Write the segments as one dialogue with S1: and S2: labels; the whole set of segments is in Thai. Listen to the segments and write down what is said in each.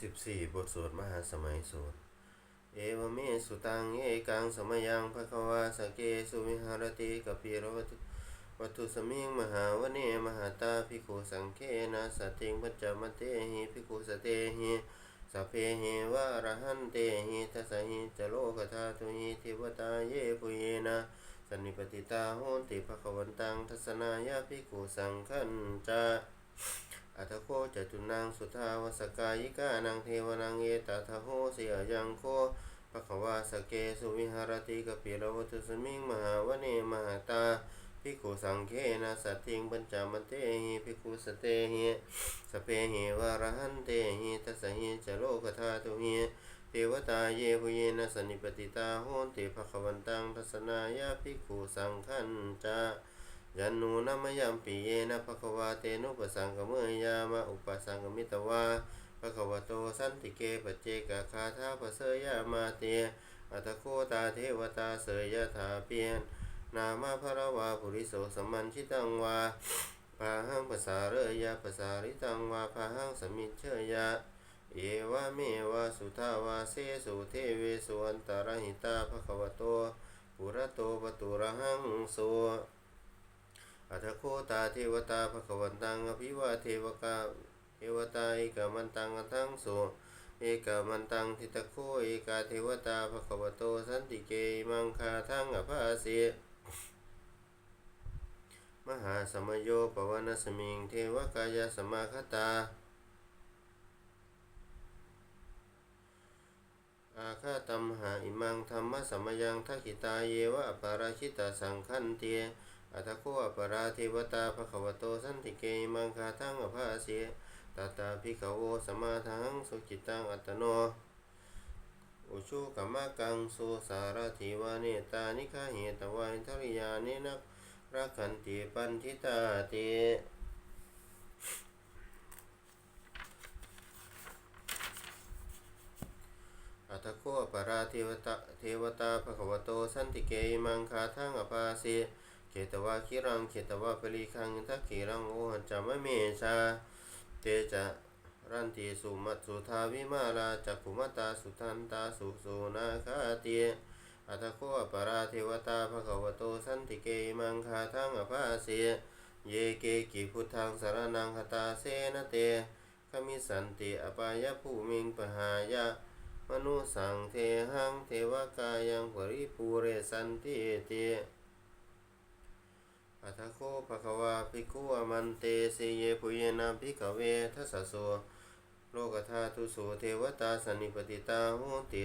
S1: 14 บทสวดมหาสมัยสูตรเอวเมสุตังเอกังสมยังภควาสเกสุวิหารติกปิโรติวัตุสมิงมหาวเนมหาตาภิกขุสังเคนะสติงปัจจมเตหิภิกขุสเตหิสัพเพหิวะอรหันเตหิทัสหิจโลกธาตุหิเทวตาเยปุเยนะสันนิปติตาโหติภควันตังทัศนายาภิกขุสังขันจา อัตโคจตุนังสุทาวสกายิกานังเทวนังเอตตะโหเสียยังโคภควาสเกสุวิหารติกปิรวัตุสมิงมหาวเนมหาตาภิกขุสังเคนะสัตถิงปัญจมเตหิภิกขุสเตหิสเปหิวารหันเตหิทัสสหิจโลกธาตุหิเทวตาเยหุเยนะสนิปติตาโหนติภควันตังทัสนายาภิกขุสังขันจา ยันนูนัมยัมปีเยนะภควาเตนุปสังกเมยามะอุปสังกมิตวาภควโตสันติเกปเจกะคาทาปเสยามาเตอัตโคตาเทวตาเสยถาเปียนนามาภระวาปุริโสสมันชิตังวาพาหังภาษาเรยะภาษาริตังวาพาหังสมิชเชยะเอวะเมวะสุทาวาเสสุเทเวสุอันตรหิตาภควโตปุระโตปตุระหังโส อัตโคตาเทวตาภควันตังอภิวาเทวกาเทวตาเอกมันตังอัทังโสเอกมันตังทิตโคเอกาเทวตาภควโตสันติเกมังคาทังอภาเสมหาสมโยปวนสมิงเทวกายสมาคตา อาคาตัมหาอิมังธรรมสมยังทักขิตาเยวะปาราชิตาสังขันเตีย อัตโคอปราเทวตาภควโตสันติเกมังคาทังอภาเสตตาภิกขโวสมาทังสุจิตังอัตโน อุชุกมะกังสุสารถิวาเนตานิคาเหตวายทริยานินักรักขันติปันทิตาเตอัตโคปราเทวตาเทวตาภควโตสันติเกมังคาทังอภาเส เกตวะคิรังเกตวะปริคังทักขีรังโอหัจจามะเมชาเตจะรันติสุมัตสุทาวิมาลาจักขุมตาสุทันตาสุสุนาคาเตียอัตโคปราเทวตาภควโตสันติเกมังคาทังอภาเสเยเกกิพุทธังสารนังหตาเสนเตขมิสันติอปายภูมิงปหายะมนุสังเทหังเทวกายังปริปูเรสันติเต อัทโคภะคะวาภิกขุอมันเตเสเยปุเยนะภิกขเวทัสสะโสโลกธาตุโสเทวตาสันิปติตาโหติ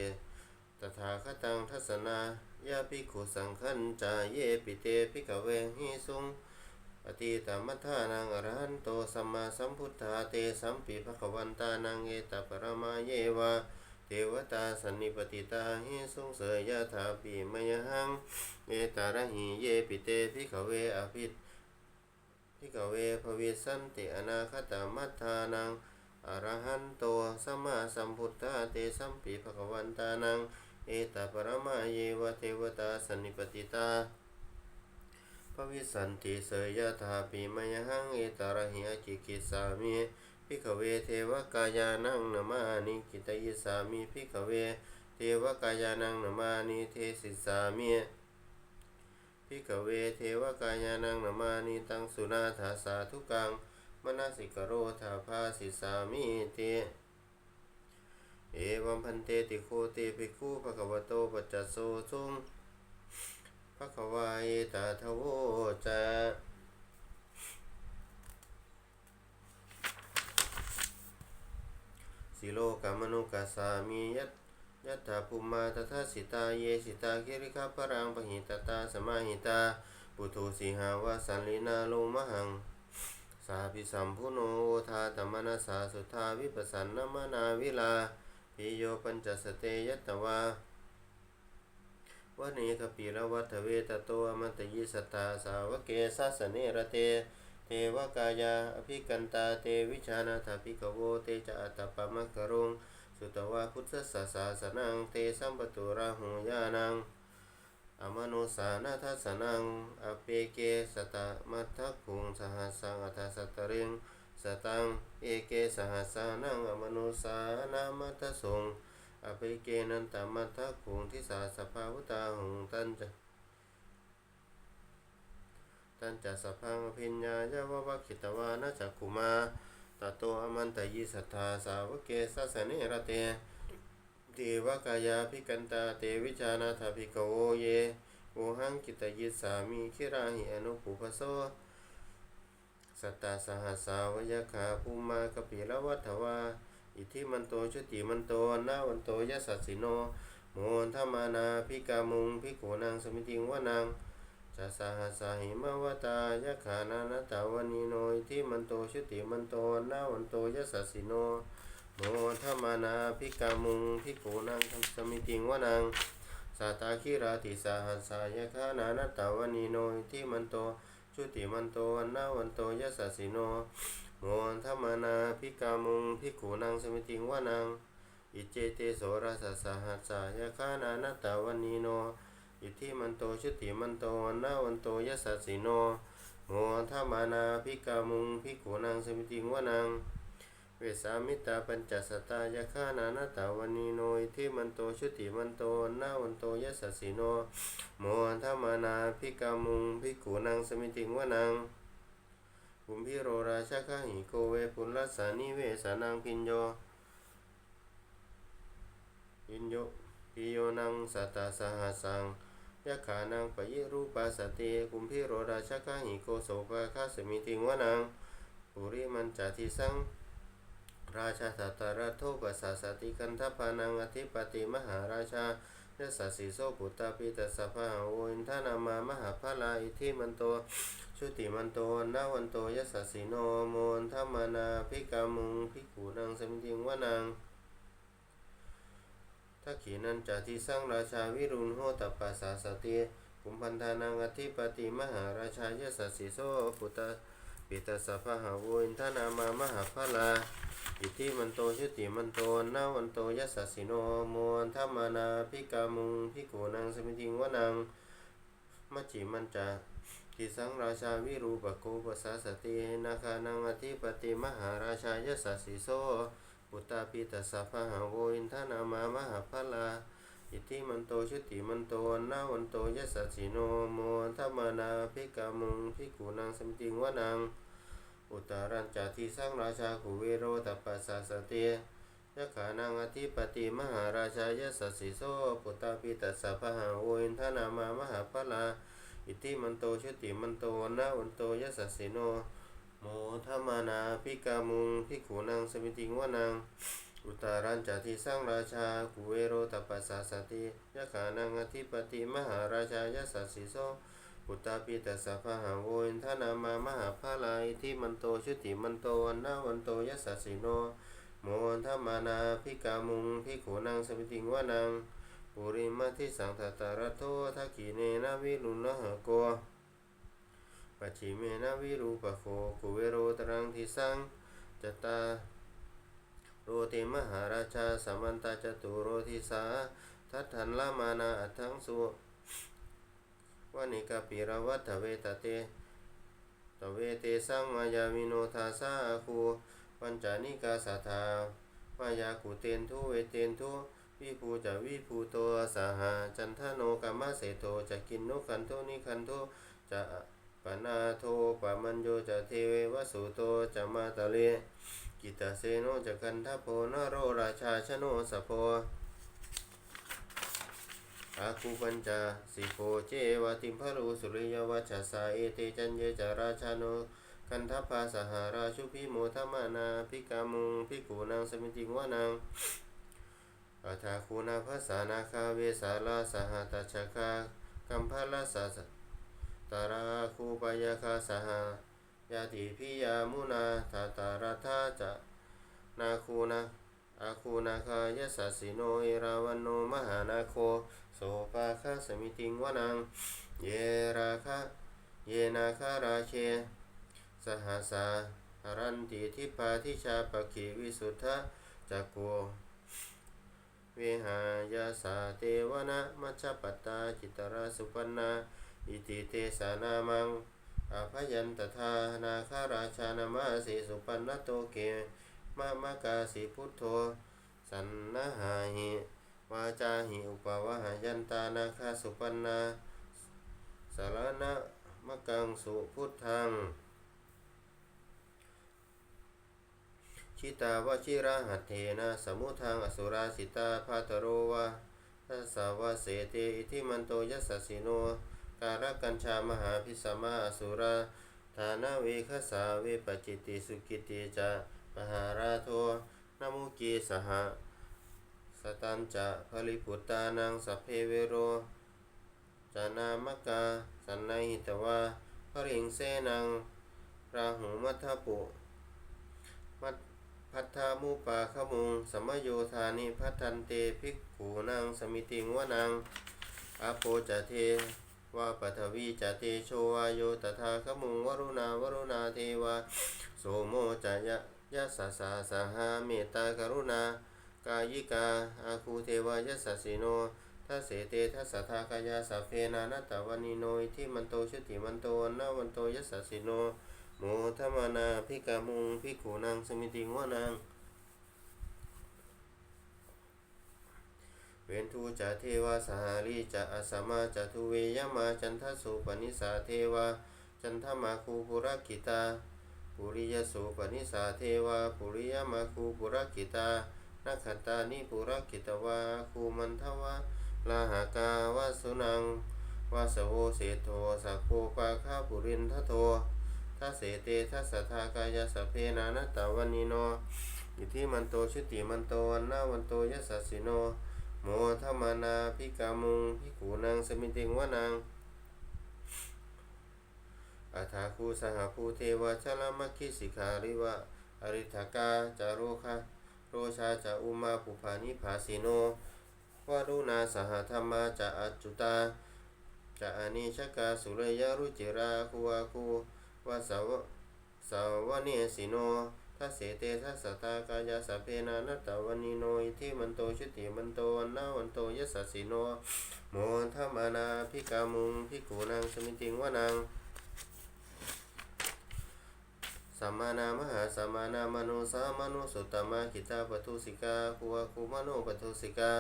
S1: ตถาคตังทัสสนายาภิกขุสังขันจาเยปิเตภิกขเวหิสุงอติตามัทธานังอรหันโตสัมมาสัมพุทธาเตสัมปิภคะวันตานังเอตปรมาเยวา เทวตาสันนิปติตาหิสุงเสยยะถาปีมยหังเอตาระหิเยปิเตภิกขเวอภิตภิกขเวภวิสันติอนาคตามัทธานังอรหันโตสัมมาสัมพุทธาเตสัมปิภควันตานังเอตปรมาเยวเทวตาสันนิปติตาภวิสันติเสยยะถาปีมยหังเอตาระหิอจิกิสามิ พิกเวเทวกายานังนมานิกิตยิสามิพิกเว เทวกายานังนมานิเทศิสามิพิกเวเทวกายานังนมานิตังสุนาถาสาธุกังมนาสิกโรธาภาสิสามิเตเอวัมพันเตติโคเตภิกขุภะควโตปัจจโสสุงภะควาเอตาทโวจา สิโลกามนุกัสสามียัตยัตถาภูมาตถาสิตาเยสิตาคิริคาปรังปหิตตาสมาหิตา ปุถุสิหาวาสันลินาโลมหัง สาภิสัมพุโนโอทาตมนาสาสุทาวิปัสสันนมนาวิลาปิโยปัญจสเตยัตวาวันนี้ขปีละวัฏเวตโตอมันตยิสตาสาวกเกสัสเนระเต เทวกายาอภิกันตาเตวิชานาถาภิกโวเตจะอัตตปะมะกะรุงสุตวาพุทธสสาสนังเตสัมปตุราหุยานังอมโนสานาทัสนังอเปเกสตะมัทธคุงสหัสสังอัตสัตริงสตังเอเกสหัสสานังอมนุสานามัตสงอภิเกนันตมัทธคุงทิสาสภาวุตาหุงตันจ ตันจัสสะพังอภิญญายะวะวะคิตวานะจักขุมาตโตอมันตยิสัทธาสาวกเกสัสสเนระเตเทวกายาภิกันตาเตวิจานาถาภิกโวเยโอหังกิตยิสามิคิราหิอนุปุปโสสัตตาสหัสาวยะขาภูมากปิละวัฏวาอิทิมันโตชุติมันโตนาวันโตยะสัสสิโนโมนธรรมานาภิกามุงภิกขนังสมิติงวนัง จะสหสหิมวตายะขานานตาวนีโนอิทิมันโตชุติมันโตนาวันโตยะสัสิโนโมธรรมานาภิกามุงภิกขุนังสมิติงวนังสัตาคิราติสหัสายะขานานตาวนีโนอิทิมันโตชุติมันโตนาวันโตยะสัสิโนโมธรรมานาภิกามุงภิกขุนังสมิติงวนังอิเจเตโสรสสหัสสายะขานานตาวนีโน อิทธิมันโตชุติมันโตวันนาวันโตยัสสะสิโนโมทามานาภิกามุงภิกขุนังสมิติงวนังเวสามิตาปัญจสตายาคานานาตาวนีโนอิทธิมันโตชุติมันโตวันนาวันโตยัสสะสิโนโมทามานาภิกามุงภิกขุนังสมิติงวนังภุมพิโรราชคหิโกเวปุลัสสานิเวสานังพินโยพินโยพิโยนังสัตตาสหัสัง ยะขานังปะยิรูปัสติกุมพิโรราชกะหิโกโสภะคาสมิติงวนังปุริมันจาทิสังราชาสัตรัตโทปัสสสติกันทพานังอธิปติมหาราชายะสัสสิโสปุตตาปิตสสะพะหาโวอินทนามามหาภลาอิทิมันโตชุติมันโตนาวันโตยะสัสสิโนโมนธรรมนาภิกามุงภิกขุนังสมิติงวนัง ทักขีนันจาทิสังราชาวิรุณโหตปัสสาสติกุมพันธานังอธิปติมหาราชายสัสสิโสปุตตะปิตสะพะหาวอินทนามามหาภลาอิทิมันโตชุติมันโตนาวันโตยัสสสิโนโมนธรรมนาภิกามุงภิกขุนังสมิติงวนังมัจิมันจาทิสังราชาวิรูปโกปัสสาสตินาคานังอธิปติมหาราชายสัสสิโส ปุตตาปิตัสสะพะหาโวอินทนามามหาภลาอิติมันโตชุติมันโตนาวันโตยัสสะสิโนโมทัมมนาภิกามุงภิกขุนังสมติงวนังอุตารัญจาทิสังราชาขุเวโรตัปปัสสะสเตยะขานังอธิปติมหาราชายัสสสิโสปุตตาปิตัสสะพะหาโวอินทนามามหาภลาอิติมันโตชุติมันโตนาวันโตยัสสะสิโน มทมานาภิกามุงภิกขุนังสมิติงวนังอุตารัญจาทิสังราชากุเวโรตัปปัสสะสติยะขานังอธิปติมหาราชายสัสสิโสปุตตาปิตัสสะพหาโวอินทนามามหาภาลายที่มันโตชุติมันโตวันนาวันโตยสัสสิโนโมทมานาภิกามุงภิกขุนังสมิติงวนังปุริมาทิสังทัตตารโททักขีเนนะวิรุณหะโก ปัจฉิเมนะวิรูปโคกุเวโรตรังทิสังจตาโรติมหาราชาสัมมันตาจตุโรทิสาทัตถันละมานาอัตถังสุวานิกาปิรวัตเวตเตตเวเตสังมายาวิโนทาสาคูปัญจานิกาสาธามายากุเตนทุเวเตนทุวิภูจะวิภูโตสหาจันทโนกามะเสโตจะกินโนคันโทนิคันโทจะ นาโทปะมันโยจะเทเววสุโตจะมาตะเลกิตาเซโนจะกันทโพนโรราชาชโนสะโพอาคูปัญจาสิโพเจวะติมพรูสุริยวัชสาเอเตจันเยจาราชาโนกันทัพพาสหาราชุพิโมทมานาภิกามุงภิกขุนางสมิติงวานางอาทาคูนาภาษานาคาเวสาลาสหตัชคากัมพาลาสา ตาราคูปยาคาสหายาติพิยามุนาทาตาราธาจะนาคูนาอาคูนาคายสัสสิโนเอราวันโนมหานาโคโสปาคาสมิติงวนังเยราคาเยนาคาราเชสหสารันติทิปาทิชาปกิวิสุทธะจักโกเวหายาสาเทวนะมัชปตตาจิตราสุปันนา อิติเตสานามังอาพยันตทานาคาราชานามาสีสุปันนโตเกมามากาสีพุทโธ สันนหาหิวาจาหิอุปวะหายันตานาคาสุปันนาสารณะมะกังสุพุทธังชิตาวชิระหัตเถนะสมุทังอสุราสิตาภาตโรวะทัสสาวะเสเตอิทิมันโตยัสสิโน การกัญชามหาพิสมาสุราฐานาเวคสาเวปจิติสุกิติจะปหาราโทนมุกีสหสตันจะภริพุตตานังสัพเพเวโร จานามกา สันนหิตวาภริงเสนัง ราหุมัทปุมัทพัทธามุปาขมุงสมโยธานิพัทันเตภิกขูนังสมิติงวนังอาโปจะเท วาปัทวีจะเตโชวาโยตถาขมุงวรุณาวรุณาเทวาโสโมจยะยะสสสาสหาเมตตากรุณากายิกาอาคูเทวายสสสิโนทัสเสเตทัสสะทากายาสัพเพนานัตตวานิโนอิทิมันโตชุติมันโตนนาวันโตยัสสสสิโนโมทมนาพิกามุงพิขูนางสมิติงวานาง เวนทูจะเทวาสหารีจะอสมาจะทุเวยมาจันทสุปนิสาเทวาจันทมาคูปุรกิตาปุริยสุปนิสาเทวาปุริยมาคูปุรกิตานักขันตานิปุรกิตวาคูมันทวาลาหากาวาสุนังวาสโวเสโทสักโคปาคาปุรินทโททัสเสเตทัสทากายาสเพนานตตาวันนิโนอิทิมันโตชุติมันโตวันนาวันโตยัสสิโน โมทมานาพิกามุงพิขูนางสมิติงวานางอาถาคูสหภูเทวชลมคิสิขาริวะอริทกาจารุคะโรชาจะอุมาปุภานิภาสิโนวารุณาสหธรรมาจะอจุตาจะอานิชกาสุเรยรุจิราคูวาคูวาสาวสาวเนสิโน ทัสเสเตทัสสตากายาสเพนานัตตวันิโนอิทิมันโตชุติมันโตวันนาวันโตยัสสสสิโนโมทัมมานาพิกามุงพิกูนางสมิติงวานังสัมมานามหาสัมมานามานุสามานุสุตตมะขิตาปทุสิกาคูวาคูมานุปทุสิกา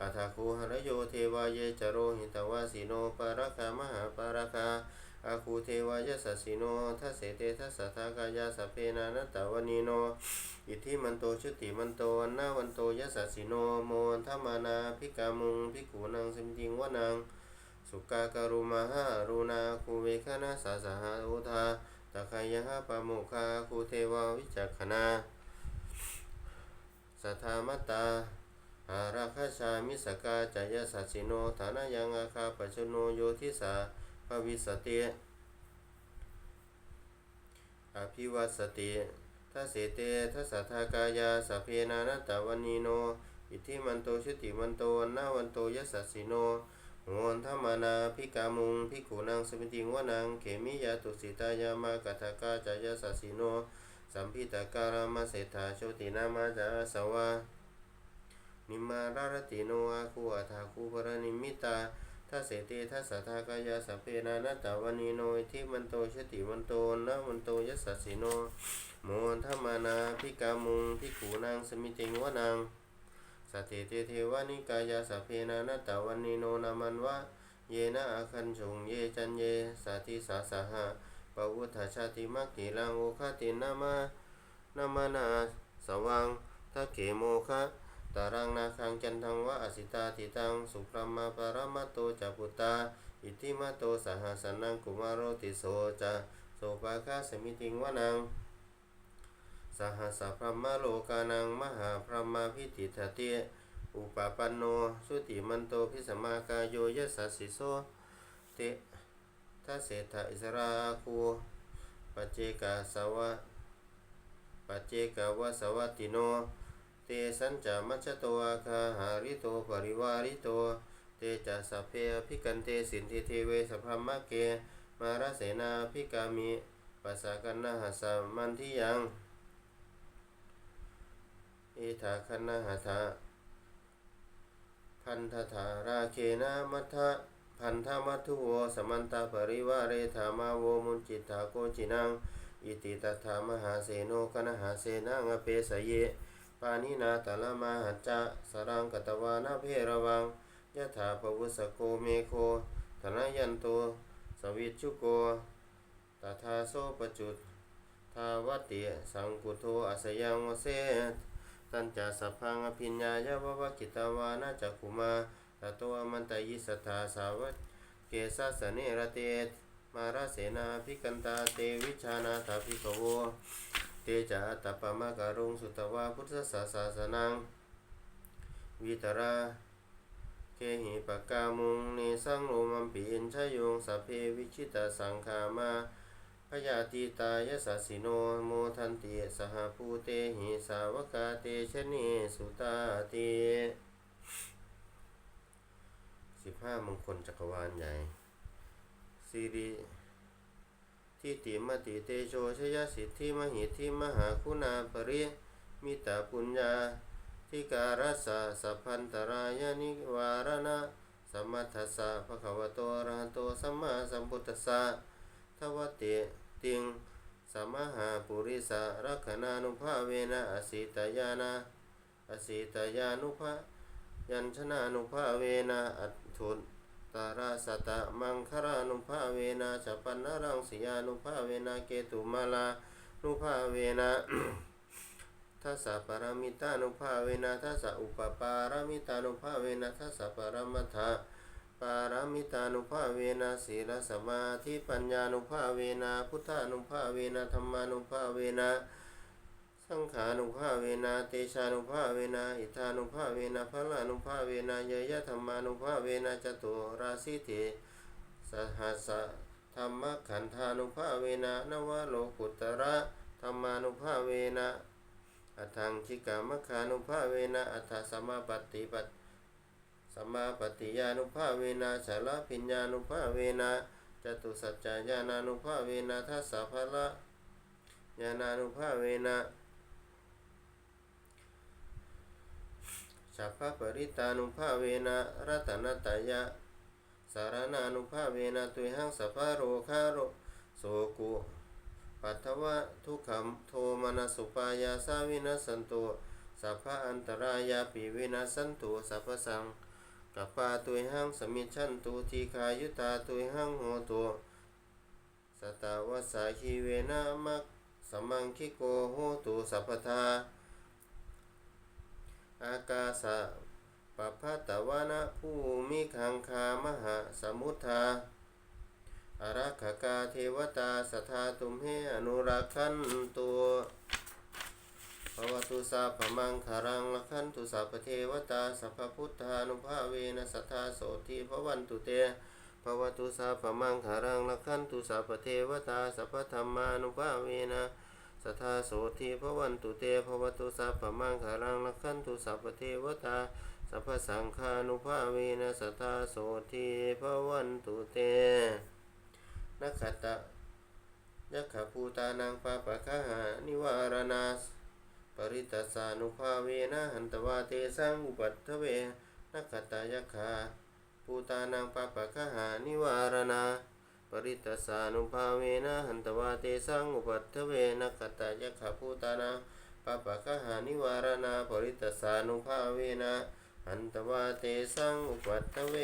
S1: อัฏฐคูหรโยเทวาเยจโรหิตวาสิโนปารคามหาปารคา อาคูเทวายสัสสิโนทัสเสเตทัสสะทากายาสเพนานัตตวานีโน อิทธิมันโตชุติมันโตวันนาวันโตยัสสสิโนโมทัมมานาพิกามุงพิกูนังสิมจิงวนังสุกาการุมาหารุณาคูเวคณาสาสหาอุทาตะคายะปะโมคาคูเทวาวิจักขณาสัทธามตาอาราคชามิสกาจายสัสสิโนฐานายังอาคาปชโนโยทิสา ภวิสติอภิวัสติทัสเสเตทัสสะทากายาสเพนานัตตวันีโน อิทธิมันโตชุติมันโตวันาวันโตยสสสสิโนโหนธรรมานาพิกามุงพิขูนางสมิติงวนังเขมิยาตุสิตายามากตากาจายสัสสิโน สัมพิตาการามาเศรษฐาโชตินามาจาสวานิมารารติโนอาคูอัฏฐาคูปรนิมิตา ทัสเสติทัสสะทากายาสัพเพนานัตตาวันีโนอิทิมันโตชติมันโตนะมันโตยัสสสิโนโมทัมมานาพิกามุงพิขูนางสมิติงวนังสัตเตเตเทวานิกายาสัพเพนานัตตาวันีโนนามันวะเยนะอาคันชงเยจันเยสาธิสาสหะปวุฒชาติมักกิลังโอคตินามานามานาสวังทักเขโมคะ ตารังนาคังจันทังวะอสิตาติตังสุพรหมาปรมัตโตจัปุตาอิติมาโตสหสนังกุมารโรติโสจะโสภาคาสมิติงวะนังสหสพรหมโลกานังมหาพรหมาพิติทเตอุปาปันโนสุติมันโตพิสมากายโยยสัสสิโสเตทัสเสทะอิสราคูปเจกาสวะปเจกาวะสวัติโน เตสัญจามัจจโตอาคาหาริโตปริวาริโต เตจัสสพเพอภิกันเตสินทิเทเวสพรหมเก มาราเสนาภิกามิปัสสะกันนาหัสมันทิยังเอถาคันนาหัทะพันธถาราเคนะมัทธะพันธมัทุโวสมันตาปริวาเรธามาโวมุนจิตถาโกจินัง อิติตถามหาเสโนคณหาเสนังอเปสเย ปานินาตาลมหัจจะสรังกตวานาเพระวังยะถาปวุสโกเมโคธนยันโตสวิชุโกตถาโสปจุตทาวติสังกุโทอาสยังวเสตัญจสัพพังอภิญญายะววกิตาวานาจักขุมาตโตอมันตยิสทธาสาวะเกสสเนระเตมาราเสนาภิกันตาเตวิชานาถาภิกขโว เตจาตปปมะการุงสุตวาพุทธศาสาสนัง วิตราเคหิปกามุงเนสังโลมัมปิอินชยงสัพเพวิชิตาสังขามาพยาติตายสัสิโนโมทันติสหภูเตหิสาวกาเตชะเนสุตาเตสิบห้ามงคลจักรวาลใหญ่สิริ ทิติมติเตโชชยสิทธิมหิทธิมหาคุณาปริมิตาปุญญาทิการัสสะสัพพันตรายานิวารณะสัมมัทธัสสะภะคะวะโตอะระหะโตสัมมาสัมพุทธัสสะทวะเตติงสัมหาปุริสะรักขณานุภาเวนะอสิตายานะอสิตายานุภายัญชนะนุภาเวนะอัตถุ ตาราสตะมังคารานุภาเวนะฉัปปนรังสิยานุภาเวนะเกตุมาลานุภาเวนะทัสสะปรมิตานุภาเวนะทัสสะอุปปารมิตานุภาเวนะทัสสะปรมัตถะปารมิตานุภาเวนะศีลสมาธิปัญญานุภาเวนะพุทธานุภาเวนะธรรมานุภาเวนะ สังขานุภาเวนะเตชานุภาเวนะอิทานุภาเวนะพลานุภาเวนะเยยะธรรมานุภาเวนะจตุราสิเถสหัสธรรมขันธานุภาเวนะนวโลกุตระธรรมานุภาเวนะอัตังคิกามคานุภาเวนะอัตถสัมมาปฏิปัตสัมมาปฏิยานุภาเวนะชาลพิญญานุภาเวนะจตุสัจจายานานุภาเวนะทัสสะภะละญาณานุภาเวนะ สัพพะปริตานุภาเวนะรัตนตายะ สารนานุภาเวนะตุยหังสัพพะโรคาโรโสกุปัทวะทุกขมโทมนัสุปายาสาวินัสันตุสัพพะอันตรายาปิวินัสสันตุสัพพสังกัปปาตุยหังสมิชันตุทีคายุตาตุยหังโหตุสตาวสาคีเวนะมักสมังคิโกโหตุสัพพทา อากาสะปะพะตะวานะภูมิขังคามหาสมุทธาอารักขกาเทวตาสัทธาตุมเหอนุรักขันตัวภวตุสาพมังคารังลักขันตุสัพเทวตาสัพพุทธานุภาเวนะสัทธาโสติภวันตุเตภวตุสาพมังคารังลักขันตุสัพเทวตาสัพพธรรมานุภาเวนะ สัทาโสติภวันตุเตภวตุสาพมังคารังลักขันตุสัพพเทวตาสัพพสังฆานุภาเวนะสัทธาโสติภวันตุเตนักขตะยักขภูตานังปาปะคะหานิวารณาสปริตัสสานุภาเวนะหันตวาเตสังอุปัตถเวนักขตะยักขาภูตานังปาปะคะหานิวารณา ริตสานุภาเวนะหันตวาเตสังอุปัตถเวนักตะยักขภูตานังปปะคะหานิวารณาปริตสานุภาเวนะหันตวาเตสังอุปัตถเว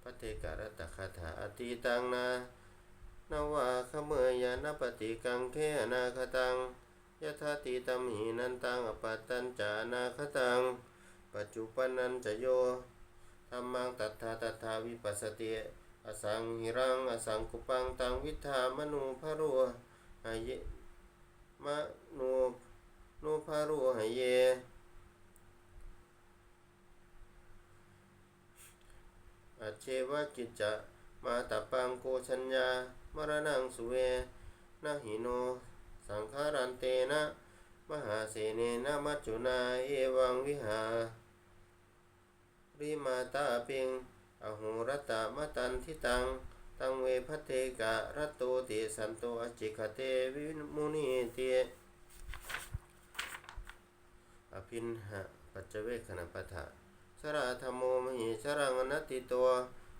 S1: พระเทการตคาถาอติตังนานาวาขเมยานปฏิกังเขนาคตังยะธาติตัมหินันตังอปัตตัญจานาคตัง ปัจจุปนันจะโย ธรรมังตัทธาตัทธาวิปัสสติอสังหิรังอสังกุปังตังวิธามนูพะรัวหายเยมะนูนูพะรัวหายเยอเชวะกิจจะมาตปังโกชัญญามรณังสุเวนะหิโน สังขารันเตนะ มหาเสเนนะมัจจุนาเอวังวิหา ริมาตาเปิงอโหรตามตันทิตัง ตังเวพเทกะรัตโตเตสันโตอจิคเตวิมุนีเตอภินหะปัจเจเวคขณปะทะชราธรรมโมมหิชรังอนัตติตัว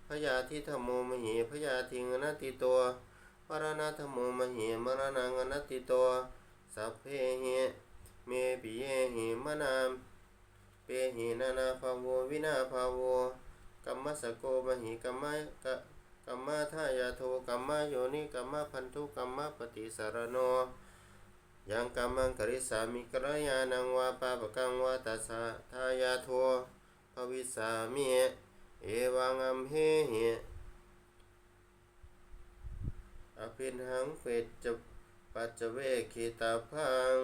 S1: พยาธิธรรมโมมหิพยาธิงอนัตติตัวมรณะธรรมโมมหิมรณังอนัตติตัวสัพเพหิเมปิเยหิมนาม ปหินานาภาโววินาภาโวกัมมสโกมหิกัมมะกะกัมมะทายาโทกัมมะโยนิกัมมะพันธุกัมมะปฏิสารโนยังกัมมังกริสามิกรยานังวาปาปกังวาตัสสะทายาโทภวิสามิเอวังอัมเหหิอภินหังเปจจปัจเวคิตาพัง